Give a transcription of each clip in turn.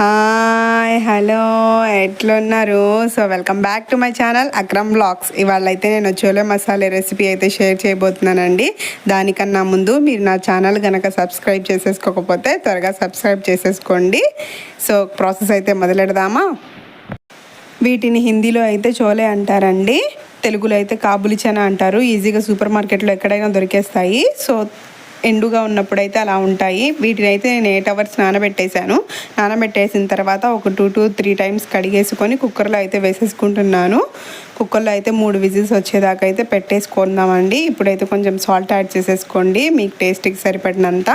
Hi hello ఎట్లున్నారు? So welcome back to my channel Akram vlogs ఇవాళ అయితే నేను చోలే మసాలా రెసిపీ అయితే షేర్ చేయబోతున్నానండి. దానికన్నా ముందు మీరు నా ఛానల్ కనుక సబ్స్క్రైబ్ చేసేసుకోకపోతే త్వరగా సబ్స్క్రైబ్ చేసేసుకోండి. సో ప్రాసెస్ అయితే మొదలెడదామా? వీటిని హిందీలో అయితే చోలే అంటారండి. తెలుగులో అయితే కాబులి చనా అంటారు. ఈజీగా సూపర్ మార్కెట్లో ఎక్కడైనా దొరికేస్తాయి. సో ఎండుగా ఉన్నప్పుడు అయితే అలా ఉంటాయి. వీటిని అయితే నేను ఎయిట్ అవర్స్ నానబెట్టేశాను. నానబెట్టేసిన తర్వాత ఒక టూ టూ త్రీ టైమ్స్ కడిగేసుకొని కుక్కర్లో అయితే వేసేసుకుంటున్నాను. కుక్కర్లో అయితే మూడు విజిల్స్ వచ్చేదాకా అయితే పెట్టేసుకుందామండి. ఇప్పుడైతే కొంచెం సాల్ట్ యాడ్ చేసేసుకోండి. మీకు టేస్ట్కి సరిపడినంత.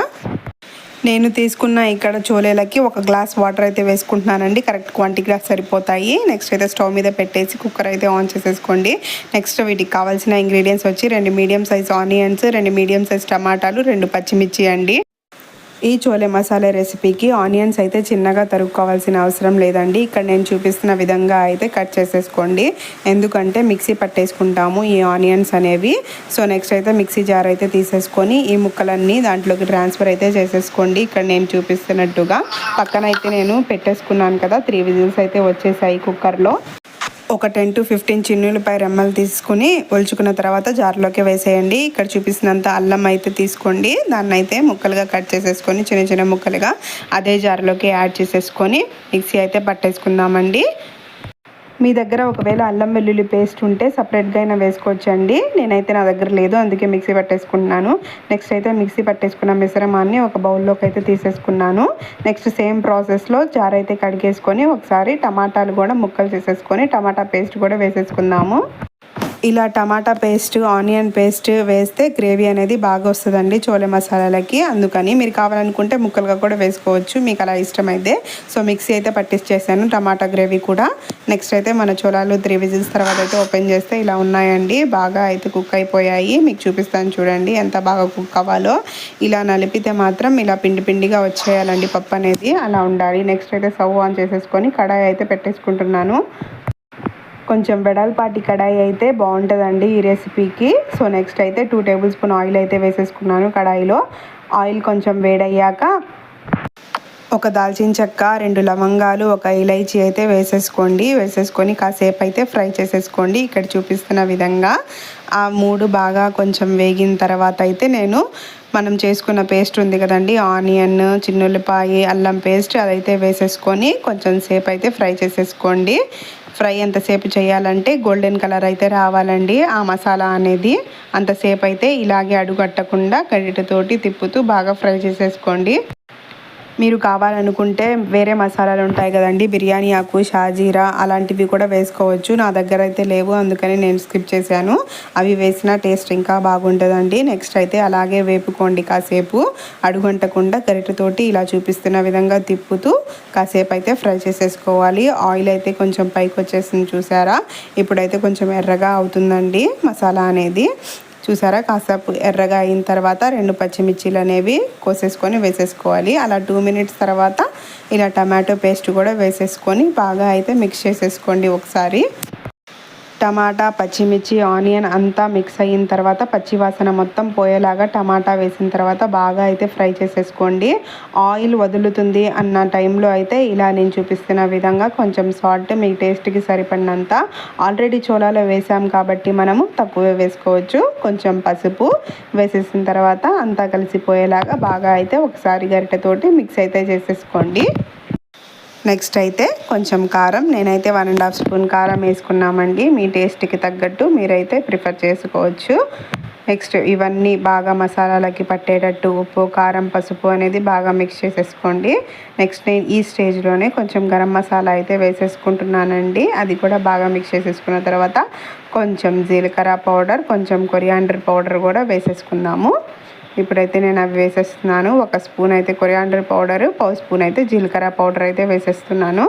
నేను తీసుకున్న ఇక్కడ చోలేలకి ఒక గ్లాస్ వాటర్ అయితే వేసుకుంటున్నానండి. కరెక్ట్ క్వాంటిటీ గ్లాస్ సరిపోతాయి. నెక్స్ట్ అయితే స్టవ్ మీద పెట్టేసి కుక్కర్ అయితే ఆన్ చేసేసుకోండి. నెక్స్ట్ వీటికి కావాల్సిన ఇంగ్రీడియంట్స్ వచ్చి రెండు మీడియం సైజ్ ఆనియన్స్ రెండు మీడియం సైజ్ టమాటాలు రెండు పచ్చిమిర్చి అండి. ఈ చోలే మసాలా రెసిపీకి ఆనియన్స్ అయితే చిన్నగా తరుక్కోవాల్సిన అవసరం లేదండి. ఇక్కడ నేను చూపిస్తున్న విధంగా అయితే కట్ చేసేసుకోండి. ఎందుకంటే మిక్సీ పట్టేసుకుంటాము ఈ ఆనియన్స్ అనేవి. సో నెక్స్ట్ అయితే మిక్సీ జార్ అయితే తీసేసుకొని ఈ ముక్కలన్నీ దాంట్లోకి ట్రాన్స్ఫర్ అయితే చేసేసుకోండి. ఇక్కడ నేను చూపిస్తున్నట్టుగా. పక్కన అయితే నేను పెట్టేసుకున్నాను కదా త్రీ విజిల్స్ అయితే వచ్చేసాయి కుక్కర్లో. ఒక టెన్ టు ఫిఫ్టీన్ చిన్నులపై రెమ్మలు తీసుకుని ఒలుచుకున్న తర్వాత జార్లోకి వేసేయండి. ఇక్కడ చూపిస్తున్నంత అల్లం అయితే తీసుకోండి. దాన్ని అయితే ముక్కలుగా కట్ చేసేసుకొని చిన్న చిన్న ముక్కలుగా అదే జార్లోకి యాడ్ చేసేసుకొని మిక్సీ అయితే పట్టేసుకుందామండి. మీ దగ్గర ఒకవేళ అల్లం వెల్లుల్లి పేస్ట్ ఉంటే సపరేట్గా అయినా వేసుకోవచ్చండి. నేనైతే నా దగ్గర లేదు అందుకే మిక్సీ పట్టేసుకుంటున్నాను. నెక్స్ట్ అయితే మిక్సీ పట్టేసుకున్న మిశ్రమాన్ని ఒక బౌల్లోకి అయితే తీసేసుకున్నాను. నెక్స్ట్ సేమ్ ప్రాసెస్లో జార్ అయితే కడిగేసుకొని ఒకసారి టమాటాలు కూడా ముక్కలు చేసేసుకొని టమాటా పేస్ట్ కూడా వేసేసుకుందాము. ఇలా టమాటా పేస్ట్ ఆనియన్ పేస్ట్ వేస్తే గ్రేవీ అనేది బాగా వస్తుందండి చోలే మసాలాలకి. అందుకని మీరు కావాలనుకుంటే ముక్కలుగా కూడా వేసుకోవచ్చు. మీకు అలా ఇష్టమైతే. సో మిక్సీ అయితే పట్టించేసాను టమాటా గ్రేవీ కూడా. నెక్స్ట్ అయితే మన చోళాలు త్రీ విజిల్స్ తర్వాత అయితే ఓపెన్ చేస్తే ఇలా ఉన్నాయండి. బాగా అయితే కుక్ అయిపోయాయి. మీకు చూపిస్తాను చూడండి ఎంత బాగా కుక్ అవ్వాలో. ఇలా నలిపితే మాత్రం ఇలా పిండి పిండిగా వచ్చేయాలండి పప్పు అనేది. అలా ఉండాలి. నెక్స్ట్ అయితే స్టవ్ ఆన్ చేసేసుకొని కడాయి అయితే పెట్టేసుకుంటున్నాను. కొంచెం వెడల్పాటి కడాయి అయితే బాగుంటుందండి ఈ రెసిపీకి. సో నెక్స్ట్ అయితే టూ టేబుల్ స్పూన్ ఆయిల్ అయితే వేసేసుకున్నాను కడాయిలో. ఆయిల్ కొంచెం వేడయ్యాక ఒక దాల్చిన చెక్క రెండు లవంగాలు ఒక ఇలైచి అయితే వేసేసుకోండి. వేసేసుకొని కాసేపు అయితే ఫ్రై చేసేసుకోండి. ఇక్కడ చూపిస్తున్న విధంగా ఆ మూడు బాగా కొంచెం వేగిన తర్వాత అయితే నేను మనం చేసుకున్న పేస్ట్ ఉంది కదండి. ఆనియన్ చిన్నుల్లిపాయ అల్లం పేస్ట్ అదైతే వేసేసుకొని కొంచెం సేపు అయితే ఫ్రై చేసేసుకోండి. ఫ్రై ఎంతసేపు చేయాలంటే గోల్డెన్ కలర్ అయితే రావాలండి. ఆ మసాలా అనేది అంతసేపు అయితే ఇలాగే అడుగట్టకుండా గరిటెతోటి తిప్పుతూ బాగా ఫ్రై చేసేసుకోండి. మీరు కావాలనుకుంటే వేరే మసాలాలు ఉంటాయి కదండి. బిర్యానీ ఆకు షాజీరా అలాంటివి కూడా వేసుకోవచ్చు. నా దగ్గర అయితే లేవు అందుకని నేను స్కిప్ చేశాను. అవి వేసిన టేస్ట్ ఇంకా బాగుంటుందండి. నెక్స్ట్ అయితే అలాగే వేపుకోండి కాసేపు. అడుగంటకుండా గరిటతోటి ఇలా చూపిస్తున్న విధంగా తిప్పుతూ కాసేపు అయితే ఫ్రై చేసేసుకోవాలి. ఆయిల్ అయితే కొంచెం పైకి వచ్చేసింది చూసారా? ఇప్పుడైతే కొంచెం ఎర్రగా అవుతుందండి మసాలా అనేది. చూసారా? కాసేపు ఎర్రగా అయిన తర్వాత రెండు పచ్చిమిర్చీలు అనేవి కోసేసుకొని వేసేసుకోవాలి. అలా టూ మినిట్స్ తర్వాత ఇలా టమాటో పేస్ట్ కూడా వేసేసుకొని బాగా అయితే మిక్స్ చేసేసుకోండి ఒకసారి. టమాటా పచ్చిమిర్చి ఆనియన్ అంతా మిక్స్ అయిన తర్వాత పచ్చివాసన మొత్తం పోయేలాగా టమాటా వేసిన తర్వాత బాగా అయితే ఫ్రై చేసేసుకోండి. ఆయిల్ వదులుతుంది అన్న టైంలో అయితే ఇలా నేను చూపిస్తున్న విధంగా కొంచెం సాల్ట్ మీ టేస్ట్కి సరిపడినంత. ఆల్రెడీ చోలాలో వేసాం కాబట్టి మనము తక్కువ వేసుకోవచ్చు. కొంచెం పసుపు వేసేసిన తర్వాత అంతా కలిసిపోయేలాగా బాగా అయితే ఒకసారి గరిటెతోటి మిక్స్ అయితే చేసేసుకోండి. నెక్స్ట్ అయితే కొంచెం కారం. నేనైతే వన్ అండ్ హాఫ్ స్పూన్ కారం వేసుకున్నామండి. మీ టేస్ట్కి తగ్గట్టు మీరైతే ప్రిఫర్ చేసుకోవచ్చు. నెక్స్ట్ ఇవన్నీ బాగా మసాలాలకి పట్టేటట్టు ఉప్పు కారం పసుపు అనేది బాగా మిక్స్ చేసేసుకోండి. నెక్స్ట్ నేను ఈ స్టేజ్లోనే కొంచెం గరం మసాలా అయితే వేసేసుకుంటున్నానండి. అది కూడా బాగా మిక్స్ చేసేసుకున్న తర్వాత కొంచెం జీలకర్ర పౌడర్ కొంచెం కొరియాండర్ పౌడర్ కూడా వేసేసుకుందాము. ఇప్పుడైతే నేను అవి వేసేస్తున్నాను. ఒక స్పూన్ అయితే కొరియాండర్ పౌడరు పావు స్పూన్ అయితే జీలకర్ర పౌడర్ అయితే వేసేస్తున్నాను.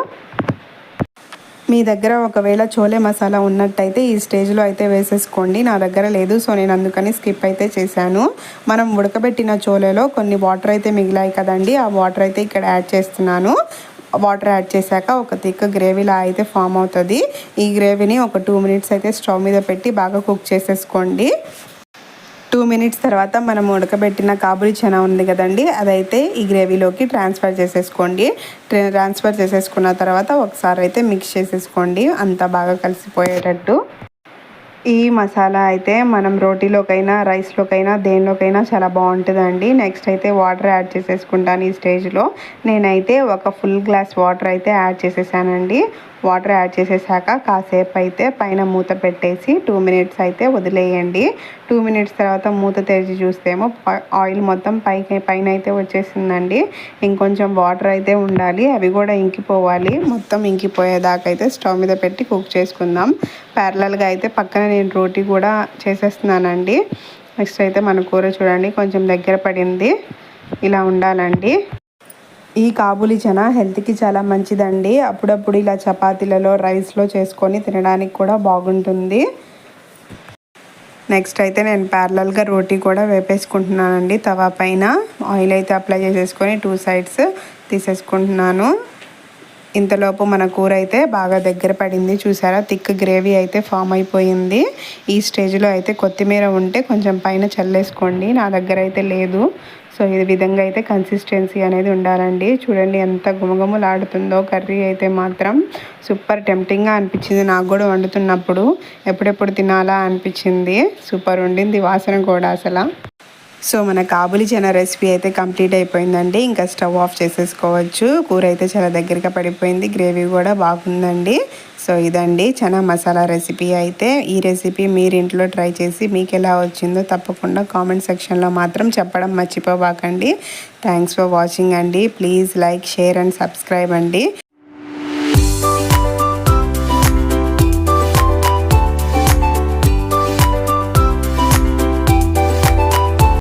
మీ దగ్గర ఒకవేళ చోలే మసాలా ఉన్నట్టయితే ఈ స్టేజ్లో అయితే వేసేసుకోండి. నా దగ్గర లేదు సో నేను అందుకని స్కిప్ అయితే చేశాను. మనం ఉడకబెట్టిన చోలేలో కొన్ని వాటర్ అయితే మిగిలాయి కదండి ఆ వాటర్ అయితే ఇక్కడ యాడ్ చేస్తున్నాను. వాటర్ యాడ్ చేశాక ఒక తిక్క గ్రేవీలా అయితే ఫామ్ అవుతుంది. ఈ గ్రేవీని ఒక టూ మినిట్స్ అయితే స్టవ్ మీద పెట్టి బాగా కుక్ చేసేసుకోండి. టూ మినిట్స్ తర్వాత మనం ఉడకబెట్టిన కాబులి చనా ఉంది కదండి అదైతే ఈ గ్రేవీలోకి ట్రాన్స్ఫర్ చేసేసుకోండి. ట్రాన్స్ఫర్ చేసేసుకున్న తర్వాత ఒకసారి అయితే మిక్స్ చేసేసుకోండి. అంతా బాగా కలిసిపోయేటట్టు. ఈ మసాలా అయితే మనం రోటీలోకైనా రైస్లోకైనా దేనిలోకైనా చాలా బాగుంటుందండి. నెక్స్ట్ అయితే వాటర్ యాడ్ చేసేసుకుంటాను ఈ స్టేజ్లో నేనైతే ఒక ఫుల్ గ్లాస్ వాటర్ అయితే యాడ్ చేసేసానండి. వాటర్ యాడ్ చేసేసాక కాసేపు అయితే పైన మూత పెట్టేసి టూ మినిట్స్ అయితే వదిలేయండి. టూ మినిట్స్ తర్వాత మూత తెరిచి చూస్తేమో ఆయిల్ మొత్తం పైకి పైన అయితే వచ్చేసిందండి. ఇంకొంచెం వాటర్ అయితే ఉండాలి. అవి కూడా ఇంకిపోవాలి. మొత్తం ఇంకిపోయేదాకా అయితే స్టవ్ మీద పెట్టి కుక్ చేసుకుందాం. ప్యారలల్గా అయితే పక్కన నేను రోటీ కూడా చేసేస్తున్నానండి. నెక్స్ట్ అయితే మన కూర చూడండి. కొంచెం దగ్గర పడింది. ఇలా ఉండాలండి. ఈ కాబులి చనా హెల్త్కి చాలా మంచిదండి. అప్పుడప్పుడు ఇలా చపాతీలలో రైస్లో చేసుకొని తినడానికి కూడా బాగుంటుంది. నెక్స్ట్ అయితే నేను ప్యారలల్గా రోటీ కూడా వేపేసుకుంటున్నానండి. తవా పైన ఆయిల్ అయితే అప్లై చేసేసుకొని టూ సైడ్స్ తీసేసుకుంటున్నాను. ఇంతలోపు మన కూర అయితే బాగా దగ్గర పడింది. చూసారా? థిక్ గ్రేవీ అయితే ఫామ్ అయిపోయింది. ఈ స్టేజ్లో అయితే కొత్తిమీర ఉంటే కొంచెం పైన చల్లేసుకోండి. నా దగ్గర అయితే లేదు. సో ఈ విధంగా అయితే కన్సిస్టెన్సీ అనేది ఉండాలండి. చూడండి ఎంత గుమగుమలాడుతుందో కర్రీ అయితే మాత్రం. సూపర్ టెంప్టింగ్గా అనిపించింది. నాకు కూడా వండుతున్నప్పుడు ఎప్పుడెప్పుడు తినాలా అనిపించింది. సూపర్ ఉండింది వాసన కూడా అసలు. సో మన కాబులి చనా రెసిపీ అయితే కంప్లీట్ అయిపోయిందండి. ఇంకా స్టవ్ ఆఫ్ చేసేసుకోవచ్చు. కూర అయితే చాలా దగ్గరగా పడిపోయింది. గ్రేవీ కూడా బాగుందండి. సో ఇదండి చనా మసాలా రెసిపీ అయితే. ఈ రెసిపీ మీరు ఇంట్లో ట్రై చేసి మీకు ఎలా వచ్చిందో తప్పకుండా కామెంట్ సెక్షన్లో మాత్రం చెప్పడం మర్చిపోబాకండి. థ్యాంక్స్ ఫర్ వాచింగ్ అండి. Please like share and subscribe అండి.